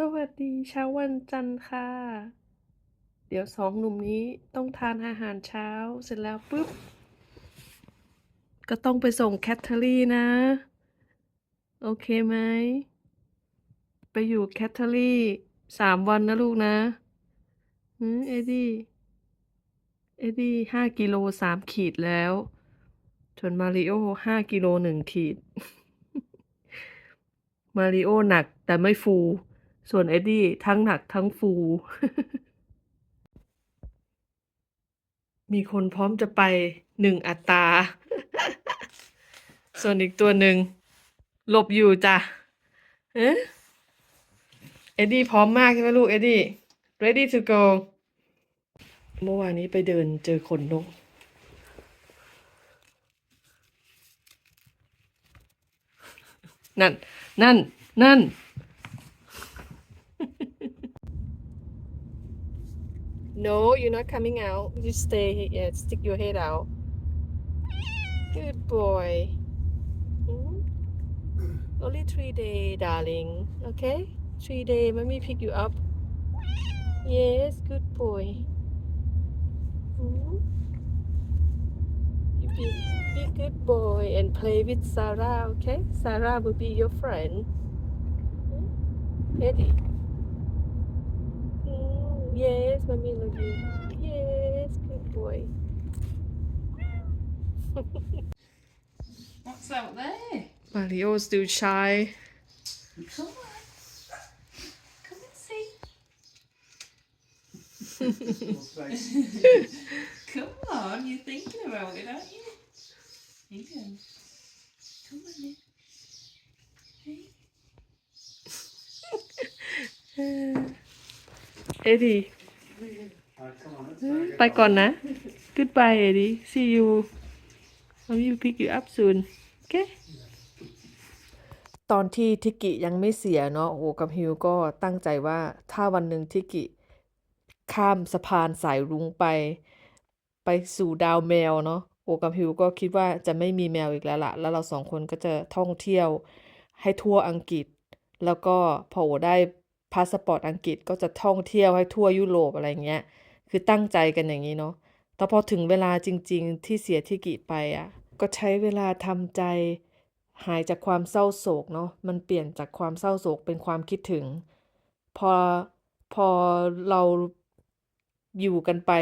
สวัสดีเช้าวันจันทร์ค่ะ เดี๋ยวสองหนุ่มนี้ต้องทานอาหารเช้าเสร็จแล้วปุ๊บ ก็ต้องไปส่งแคทเธอรี่นะ โอเคไหม ไปอยู่แคทเธอรี่สามวันนะลูกนะหืมเอ็ดดี้ เอ็ดดี้ห้ากิโลสามขีดแล้วส่วนมาริโอห้ากิโลหนึ่งขีด มาริโอหนักแต่ไม่ฟู ส่วนเอ็ดดี้ทั้งหนักทั้งฟู มีคนพร้อมจะไปหนึ่งอัตรา ส่วนอีกตัวหนึ่งหลบอยู่จ้ะเอ๊ะเอ็ดดี้พร้อมมากใช่ไหมลูกเอ็ดดี้ ready to go เมื่อวานนี้ไปเดินเจอขนนกนั่น นั่น นั่น No you're not coming out. You stay here stick your head out. Good boy. Hmm? only three day darling. Okay? Three day. Mommy pick you up. Yes good boy. Hmm? you be, be good boy and play with Sarah okay? Sarah will be your friend. Hmm? Eddie yes, mommy love you. Yes, good boy. What's out there? Mario still shy. Come on. Come and see. Come on, you're thinking about it, aren't you? Here you go. Come on then. Hey. Uh, เอดีไปก่อนนะ Goodbye เอดี See you Mommy will pick you up soon Okay ตอนที่ทิกิยังไม่เสียเนาะโอ้กับฮิวก็ตั้งใจว่าถ้าวันหนึ่งทิกิข้ามสะพานสายรุ้งไป ไปสู่ดาวแมวเนาะโอกับฮิวก็คิดว่าจะไม่มีแมวอีกแล้วละแล้วเราสองคนก็จะท่องเที่ยวให้ทั่วอังกฤษ แล้วก็พอโอได้ พาสปอร์ตอังกฤษก็จะท่องเที่ยวให้ทั่วยุโรปอะไรเงี้ย คือตั้งใจกันอย่างนี้เนาะ แต่พอถึงเวลาจริง ๆ ที่เสียทิกิไปอะ ก็ใช้เวลาทำใจหายจากความเศร้าโศกเนาะ มันเปลี่ยนจากความเศร้าโศกเป็นความคิดถึง พอพอเราอยู่กันไป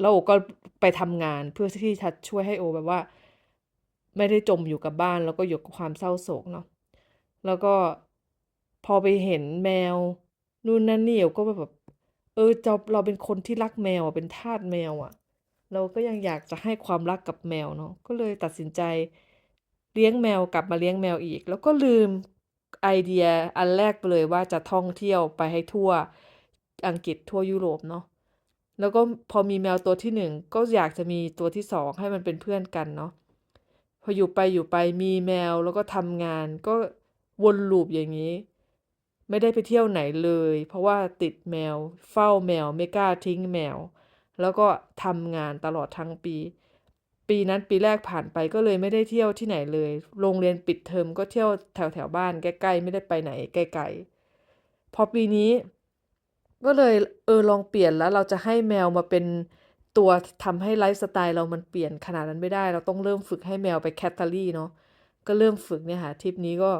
แล้วโอก็ไปทำงานเพื่อที่จะช่วยให้โอแบบว่า ไม่ได้จมอยู่กับบ้าน แล้วก็อยู่กับความเศร้าโศกเนาะ แล้วก็พอไปเห็นแมว นู่นนั่นนี่โอก็แบบ เออเราเราเป็นคนที่รักแมวอะเป็นทาสแมวอะ เราก็ยังอยากจะให้ความรักกับแมวเนาะก็เลยตัดสินใจเลี้ยงแมวกลับมาเลี้ยงแมวอีก แล้วก็ลืมไอเดียอันแรกไปเลยว่าจะท่องเที่ยวไปให้ทั่วอังกฤษทั่วยุโรปเนาะแล้วก็พอมีแมวตัวที่หนึ่งก็อยากจะมีตัวที่สองให้มันเป็นเพื่อนกันเนาะพออยู่ไปอยู่ไปมีแมวแล้วก็ทำงานก็วนลูปอย่างนี้ ไม่ได้ไปเที่ยวไหนเลย เพราะว่าติดแมว เฝ้าแมวไม่กล้าทิ้งแมว แล้วก็ทำงานตลอดทั้งปี ปีนั้นปีแรกผ่านไปก็เลยไม่ได้เที่ยวที่ไหนเลย โรงเรียนปิดเทอมก็เที่ยวแถวแถวบ้านใกล้ๆไม่ได้ไปไหนไกลๆพอปีนี้ ก็เลยเออลองเปลี่ยนแล้วเราจะให้แมวมาเป็นตัวทำให้ไลฟ์สไตล์เรามันเปลี่ยนขนาดนั้นไม่ได้ เราต้องเริ่มฝึกให้แมวไปแคทเทอรี่เนาะก็เริ่มฝึกเนี่ยค่ะทริปนี้ก็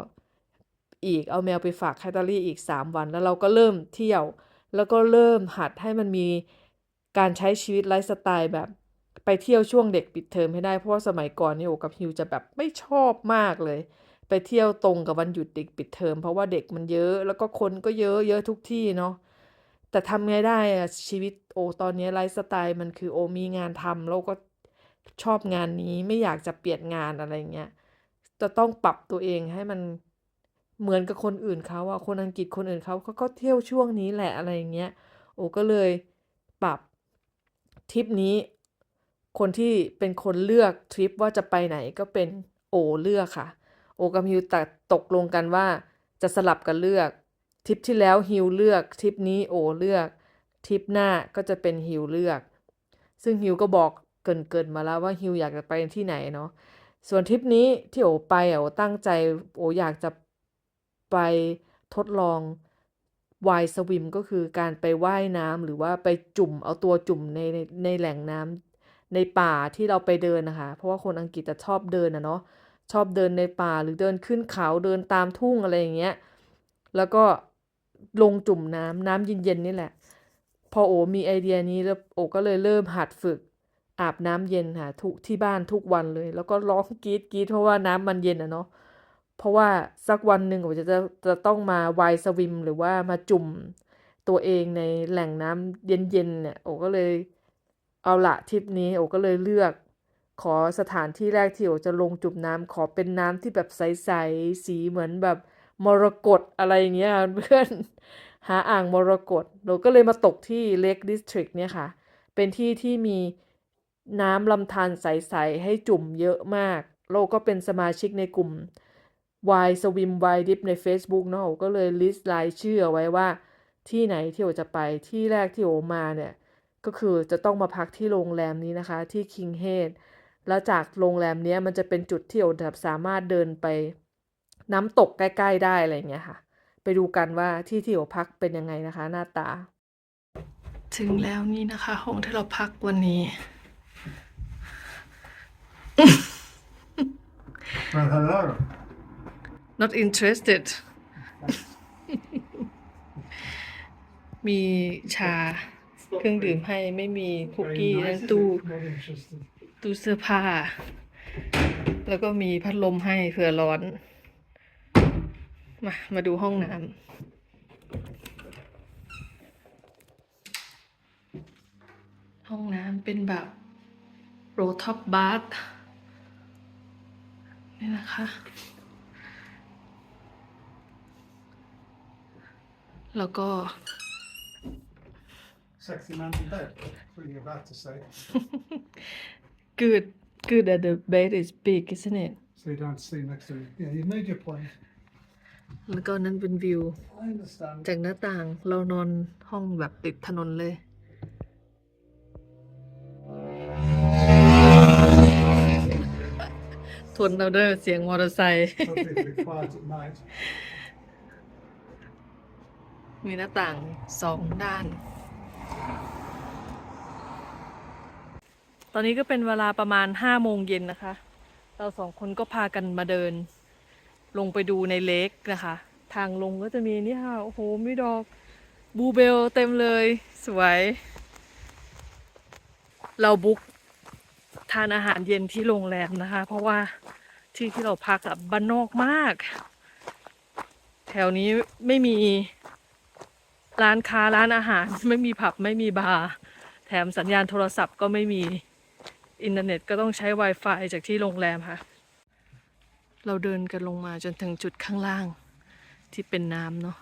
อีก เอาแมวไปฝากแคทเทอรี่อีก 3 วัน แล้วเราก็เริ่มเที่ยว แล้วก็เริ่มหัดให้มันมีการใช้ชีวิตไลฟ์สไตล์แบบไปเที่ยวช่วงเด็กปิดเทอมให้ได้ เพราะว่าสมัยก่อนนี่โอกับฮิวจะแบบไม่ชอบมากเลย ไปเที่ยวตรงกับวันหยุดเด็กปิดเทอม เพราะว่าเด็กมันเยอะ แล้วก็คนก็เยอะเยอะทุกที่เนาะแต่ทำไงได้อะชีวิตโอตอนนี้ไลฟ์สไตล์มันคือโอมีงานทำแล้วก็ชอบงานนี้ไม่อยากจะเปลี่ยนงานอะไรเงี้ยจะต้องปรับตัวเองให้มัน เหมือนกับคนอื่นเขาอะคนอังกฤษคนอื่นเขาเขาก็เที่ยวช่วงนี้แหละอะไรอย่างเงี้ยโอก็เลยปรับทริปนี้ คนที่เป็นคนเลือกทริปว่าจะไปไหนก็เป็นโอเลือกค่ะ โอกับฮิวตัดตกลงกันว่าจะสลับกันเลือกทริปที่แล้วฮิวเลือกทริปนี้โอเลือกทริปหน้าก็จะเป็นฮิวเลือก ซึ่งฮิวก็บอกเกรินมาแล้วว่าฮิวอยากจะไปที่ไหนเนาะส่วนทริปนี้ที่โอไปอะโอตั้งใจโออยากจะ ไปทดลองวายสวิมก็คือการไปว่ายน้ำหรือว่าไปจุ่มเอาตัวจุ่มในในในแหล่งน้ำในป่าที่เราไปเดินนะคะ เพราะว่าคนอังกฤษจะชอบเดินนะเนาะชอบเดินในป่าหรือเดินขึ้นเขาเดินตามทุ่งอะไรอย่างเงี้ยแล้วก็ลงจุ่มน้ำน้ำเย็นๆนี่แหละ พอโอมีไอเดียนี้แล้วโอก็เลยเริ่มหัดฝึกอาบน้ำเย็นค่ะทุกที่บ้านทุกวันเลย แล้วก็ร้องกรีดกรีดเพราะว่าน้ำมันเย็นอะเนาะ เพราะว่าสักวันหนึ่งโอจะจะจะต้องมาวายสวิมหรือว่ามาจุ่มตัวเองในแหล่งน้ำเย็นๆเนี่ยโอก็เลยเอาละทริปนี้โอก็เลยเลือก ขอสถานที่แรกที่โอจะลงจุ่มน้ำขอเป็นน้ำที่แบบใสๆสีเหมือนแบบมรกตอะไรอย่างเงี้ยเพื่อนหาอ่างมรกตเราก็เลยมาตกที่เล e ดิสทริกเนี่ยค่ะ เป็นที่ที่มีน้ำลำธารใส ๆ ให้จุ่มเยอะมาก โลก็เป็นสมาชิกในกลุ่ม Y Swim Y Dip ใน Facebook เนาะโอก็เลยลิสต์รายชื่อเอาไว้ว่า ที่ไหนที่โอจะไปที่แรกที่โอมาเนี่ยก็คือจะต้องมาพักที่โรงแรมนี้นะคะ ที่ King Head แล้วจากโรงแรมเนี้ยมันจะเป็นจุดที่โอแบบสามารถเดินไป น้ำตกใกล้ ๆ ได้อะไรอย่างเงี้ยค่ะ ไปดูกันว่าที่ที่โอพักเป็นยังไงนะคะ หน้าตา ถึงแล้วนี่นะคะห้องที่เราพักวันนี้ Well, hello. Not interested มีชาเครื่องดื่มให้ไม่มีคุกกี้นั่นตู้ Not interested. ตู้เสื้อผ้า แล้วก็มีพัดลมให้เผื่อร้อน มา มาดูห้องน้ำห้องน้ำเป็นแบบโรท็อปบาร์นี่นะคะ แล้วก็ Sexy man in bed. That's what you're about to say. good good that the bed is big isn't it So you don't have to sleep next to me. Yeah, you've made your point. แล้วก็นั้นเป็นวิว I understand. จากหน้าต่างเรานอนห้องแบบติดถนนเลย ทนเราเด้อเสียงมอเตอร์ไซค์ Hopefully it'll be quiet at night. มีหน้าต่างสองด้าน ตอนนี้ก็เป็นเวลาประมาณห้าโมงเย็นนะคะ เราสองคนก็พากันมาเดิน ลงไปดูในเลกนะคะ ทางลงก็จะมีนี่ค่ะ โอ้โห มีดอกบูเบลเต็มเลย สวย เราบุ๊กทานอาหารเย็นที่โรงแรมนะคะ เพราะว่าที่ที่เราพักอะบ้านนอกมาก แถวนี้ไม่มี ร้านค้าร้านอาหาร ไม่มีผับไม่มีบาร์แถมสัญญาณโทรศัพท์ก็ไม่มีอินเทอร์เน็ตก็ต้องใช้ Wi-Fi จากที่โรงแรมค่ะ เราเดินกันลงมาจนถึงจุดข้างล่างที่เป็นน้ำเนาะ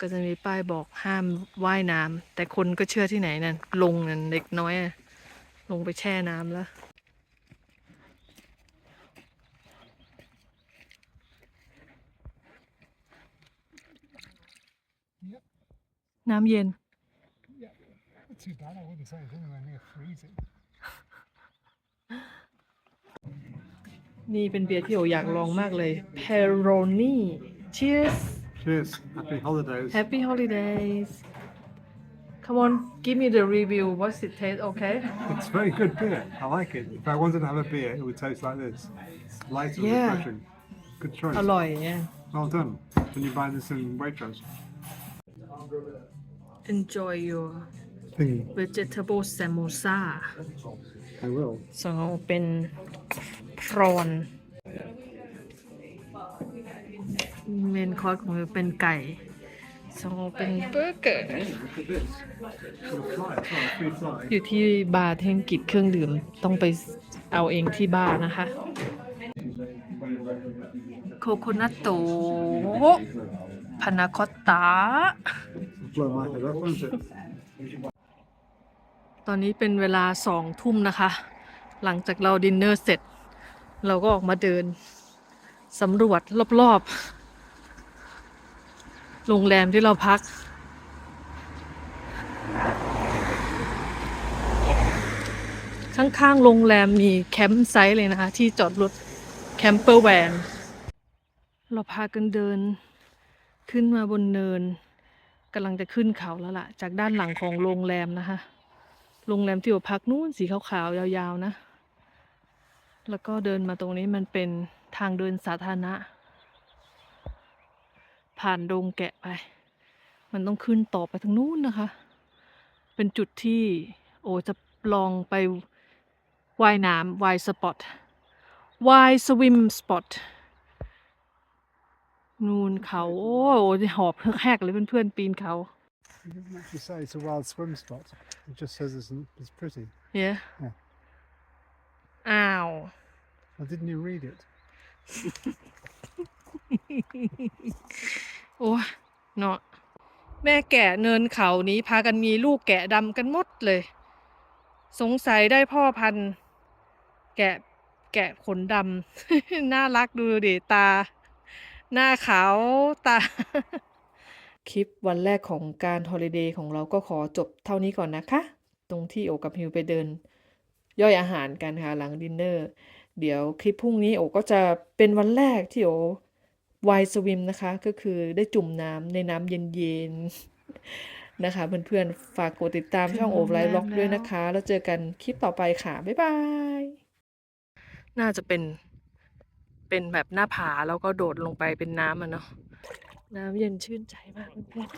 ก็จะมีป้ายบอกห้ามว่ายน้ำแต่คนก็เชื่อที่ไหนนั่นลงนั่นเด็กน้อยอะลงไปแช่น้ำแล้ว น้ำเย็น Not too bad. I wouldn't say it's anywhere near freezing. นี่เป็นเบียร์ที่โออยากลองมากเลย Peroni Cheers Cheers. Happy holidays. Happy holidays Come on give me the review what's it taste okay It's very good beer. I like it. If I wanted to have a beer, it would taste like this. It's light and Yeah. refreshing. Good choice. อร่อยเนี่ย Well done. Can you buy this in Waitrose? Enjoy your Thingy. vegetable samosa I will. สองเป็นพรอนเมนคอร์สของเราเป็นไก่สองเป็นเบอร์เกอร์ Look at this. Got a fly. It's not a free fly. อยู่ที่บาร์เทงกิจเครื่องดื่ม ต้องไปเอาเองที่บาร์นะคะ โคโคนัตโตพานาคอตตา ตอนนี้เป็นเวลาสองทุ่มนะคะ หลังจากเราดินเนอร์เสร็จ เราก็ออกมาเดินสำรวจรอบๆ โรงแรมที่เราพัก ข้างๆ โรงแรมมีแคมป์ไซต์เลยนะคะ ที่จอดรถแคมเปอร์แวน เราพากันเดินขึ้นมาบนเนิน กำลังจะขึ้นเขาแล้วล่ะ จากด้านหลังของโรงแรมนะคะ โรงแรมที่อยู่พักนู้นสีขาวๆ ยาวๆนะ แล้วก็เดินมาตรงนี้มันเป็นทางเดินสาธารณะ ผ่านดงแกะไป มันต้องขึ้นต่อไปทางนู้นนะคะ เป็นจุดที่โอจะลองไปว่ายน้ำว่ายสปอตว่ายสวิมสปอต นูนเขา โอ้โหหอบแหกเลยเพื่อนๆปีนเขา It doesn't actually say it's a wild swim spot. It just says it's, it's pretty. เย้ Yeah. อ้าว Why didn't you read it? โอ้ยเนาะแม่แกะเนินเขานี้พากันมีลูกแกะดำกันหมดเลย สงสัยได้พ่อพันธุ์แกะแกะขนดำ น่ารักดูดิตา หน้าขาวตา คลิปวันแรกของการฮอลิเดย์ของเราก็ขอจบเท่านี้ก่อนนะคะ ตรงที่โอกับฮิวไปเดิน ย่อยอาหารกันค่ะหลังดินเนอร์ เดี๋ยวคลิปพรุ่งนี้โอก็จะเป็นวันแรกที่โอวายสวิมนะคะ ก็คือได้จุ่มน้ำในน้ำเย็นๆนะคะ เพื่อนๆ ฝากกดติดตามช่องโอไลฟ์ล็อกด้วยนะคะ แล้วเจอกันคลิปต่อไปค่ะ บ๊ายบาย น่าจะเป็น เป็นแบบหน้าผาแล้วก็โดดลงไปเป็นน้ำอะเนาะน้ำเย็นชื่นใจมากเพื่อน